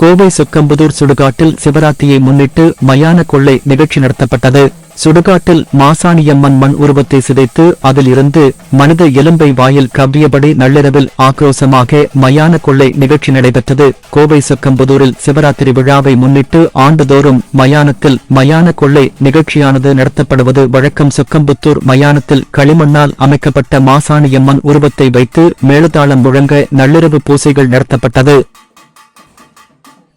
கோவை சொக்கம்புதூர் சுடுகாட்டில் சிவராத்திரியை முன்னிட்டு மயான கொள்ளை நிகழ்ச்சி நடத்தப்பட்டது. சுடுகாட்டில் மாசாணியம்மன் மண் உருவத்தை சிதைத்து அதில் இருந்து மனித எலும்பை வாயில் கவ்வியபடி நள்ளிரவில் ஆக்ரோசமாக மயான கொள்ளை நிகழ்ச்சி நடைபெற்றது. கோவை சொக்கம்புதூரில் சிவராத்திரி விழாவை முன்னிட்டு ஆண்டுதோறும் மயானத்தில் மயான கொள்ளை நிகழ்ச்சியானது நடத்தப்படுவது வழக்கம். சொக்கம்புத்தூர் மயானத்தில் களிமண்ணால் அமைக்கப்பட்ட மாசாணியம்மன் உருவத்தை வைத்து மேலதாளம் முழங்க நள்ளிரவு பூசைகள் நடத்தப்பட்டது.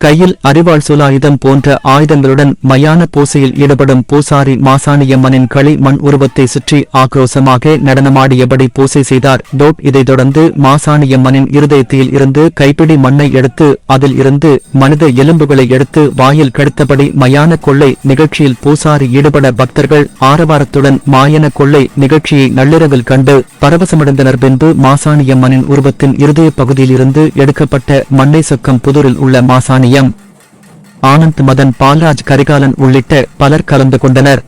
கையில் அரிவாள் சுலாயுதம் போன்ற ஆயுதங்களுடன் மயான பூசையில் ஈடுபடும் பூசாரி மாசாணியம்மனின் களி மண் உருவத்தை சுற்றி ஆக்ரோசமாக நடனமாடியபடி பூசை செய்தார். டோப் இதைத் தொடர்ந்து மாசாணியம்மனின் இருதயத்தில் இருந்து கைப்பிடி மண்ணை எடுத்து அதில் இருந்து மனித எலும்புகளை எடுத்து வாயில் கடுத்தபடி மயான கொள்ளை நிகழ்ச்சியில் பூசாரி ஈடுபட பக்தர்கள் ஆரவாரத்துடன் மாயன கொள்ளை நிகழ்ச்சியை நள்ளிரவில் கண்டு பரவசமடைந்தனர். பின்பு மாசாணியம்மனின் உருவத்தின் இருதய பகுதியில் இருந்து எடுக்கப்பட்ட மண்ணை சொக்கம் புதூரில் உள்ள மாசாணி சுப்பிரமணியம் ஆனந்த் மதன் பால்ராஜ் கரிகாலன் உள்ளிட்ட பலர் கலந்து கொண்டனர்.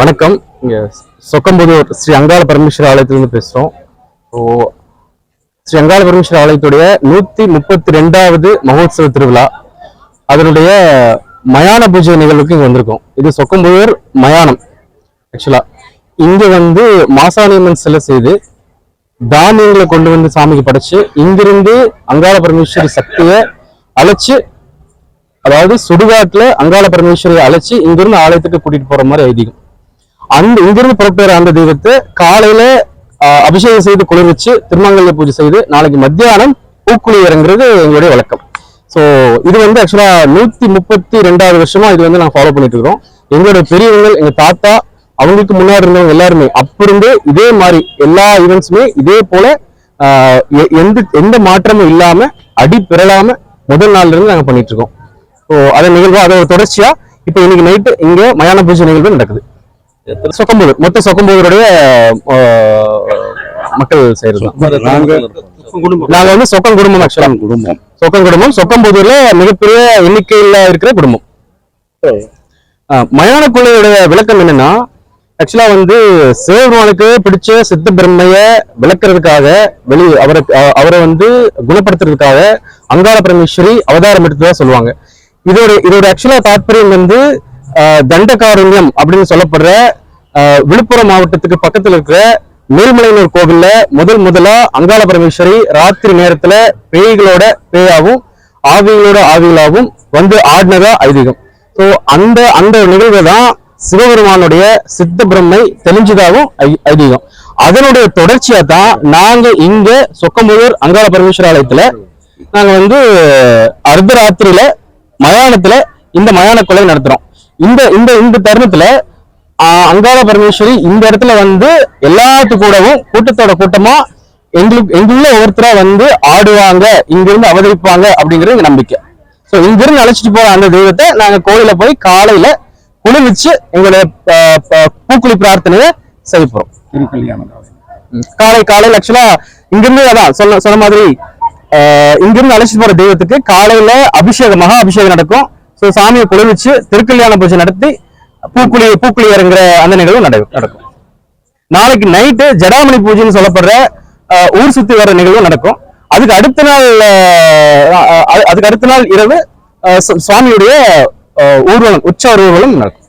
வணக்கம். இங்கே சொக்கம்புதூர் ஸ்ரீ அங்காள பரமேஸ்வரர் ஆலயத்திலிருந்து பேசுகிறோம் ஸோ ஸ்ரீ அங்காள பரமேஸ்வர ஆலயத்துடைய நூற்றி முப்பத்தி ரெண்டாவது மகோத்சவ திருவிழா. அதனுடைய மயான பூஜை நிகழ்வுக்கு இங்கே வந்திருக்கோம். இது சொக்கம்புதூர் மயானம். ஆக்சுவலாக இங்கே வந்து மாசாணியம்மன் சிலை செய்து தானியங்களை கொண்டு வந்து சாமிக்கு படைச்சு இங்கிருந்து அங்காள பரமேஸ்வரி சக்தியை அழைச்சு அதாவது சுடுகாட்டில் அங்காள பரமேஸ்வரியை அழைச்சி இங்கிருந்து ஆலயத்துக்கு கூட்டிகிட்டு போகிற மாதிரி ஐதீகம். அந்த இங்கிருந்து புறப்படுற அந்த தெய்வத்தை காலையில அபிஷேகம் செய்து குளிர் வச்சு திருமங்கல்ய பூஜை செய்து நாளைக்கு மத்தியானம் பூக்குழி இறங்குறது எங்களுடைய வழக்கம். ஸோ இது வந்து ஆக்சுவலா நூத்தி முப்பத்தி ரெண்டாவது வருஷமா இது வந்து நாங்கள் ஃபாலோ பண்ணிட்டு இருக்கிறோம். எங்களோட பெரியவங்கள் எங்க தாத்தா அவங்களுக்கு முன்னாடி இருந்தவங்க எல்லாருமே அப்பிருந்து இதே மாதிரி எல்லா ஈவெண்ட்ஸுமே இதே போல எ- எந்த எந்த மாற்றமும் இல்லாம அடி பிறலாம முதல் நாள்ல இருந்து நாங்கள் பண்ணிட்டு இருக்கோம். ஸோ அதை நிகழ்வு அதோட தொடர்ச்சியா இப்போ இன்னைக்கு நைட்டு இங்கே மயான பூஜை நிகழ்வு நடக்குது. சொக்கம்பூர் மொத்த சொக்கம்பூருடைய ஆஹ், மக்கள் செய்யறது நாங்க வந்து சொக்கம் குடும்பம் ஆக்சுவலா குடும்பம். சொக்கம் குடும்பம் சொக்கம்புதூர்ல மிகப்பெரிய எண்ணிக்கையில இருக்கிற குடும்பம். ஆஹ் மயான கொள்ளையோட விளக்கம் என்னன்னா ஆக்சுவலா வந்து சிவபெருமானுக்கு பிடிச்ச சித்த பிரம்மைய விளக்குறதுக்காக வெளி அவரை அவரை வந்து குணப்படுத்துறதுக்காக அங்காள பரமேஸ்வரி அவதாரம் எடுத்ததா சொல்லுவாங்க. இதோட இதோட ஆக்சுவலா தாற்பயம் வந்து தண்டகாரண்யம் அப்படின்னு சொல்லப்படுற விழுப்புரம் மாவட்டத்துக்கு பக்கத்தில் இருக்கிற மேல்மலையனூர் கோவில்ல முதல் முதலா அங்காள பரமேஸ்வரி ராத்திரி நேரத்துல பேய்களோட பேயாவும் ஆவிகளோட ஆவிகளாகவும் வந்து ஆடினதா ஐதீகம். ஸோ அந்த அந்த நிகழ்வு தான் சிவபெருமானுடைய சித்த பிரம்மை தெளிஞ்சதாகவும் ஐ- ஐதீகம். அதனுடைய தொடர்ச்சியா தான் நாங்க இங்க சொக்கம்புதூர் அங்காள பரமேஸ்வர ஆலயத்துல நாங்க வந்து அர்த்தராத்திரியில மயானத்துல இந்த மயான கொலை நடத்துறோம். இந்த இந்த இந்த தருணத்துல அங்காள பரமேஸ்வரி இந்த இடத்துல வந்து எல்லாத்து கூடவும் கூட்டத்தோட கூட்டமா எங்களுக்கு எங்குள்ள ஒவ்வொருத்தரா வந்து ஆடுவாங்க இங்கிருந்து அவதரிப்பாங்க அப்படிங்கிறது நம்பிக்கை. சோ இங்கிருந்து அழைச்சிட்டு போற அந்த தெய்வத்தை நாங்க கோயில போய் காலையில குளிர்விச்சு எங்களுடைய பூக்குழி பிரார்த்தனையை செய்ய போறோம் திருக்கல்யாணம் காலை காலையில ஆக்சுவலா இங்கிருந்து அதான் சொன்ன சொன்ன மாதிரி இங்கிருந்து அழைச்சிட்டு போற தெய்வத்துக்கு காலையில அபிஷேகம் மகா அபிஷேகம் நடக்கும். ஸோ சாமியை குளிர்விச்சு திருக்கல்யாண பூஜை நடத்தி பூக்குழி பூக்குழி இறங்குற அந்த நிகழ்வு நடக்கும். நாளைக்கு நைட்டு ஜடாமணி பூஜைன்னு சொல்லப்படுற ஊர் சுத்தி வர நிகழ்வு நடக்கும். அதுக்கு அடுத்த நாள் அதுக்கு அடுத்த நாள் இரவு ஆஹ், சுவாமியுடைய ஊர்வலம் உற்சவ ஊர்வலம் நடக்கும்.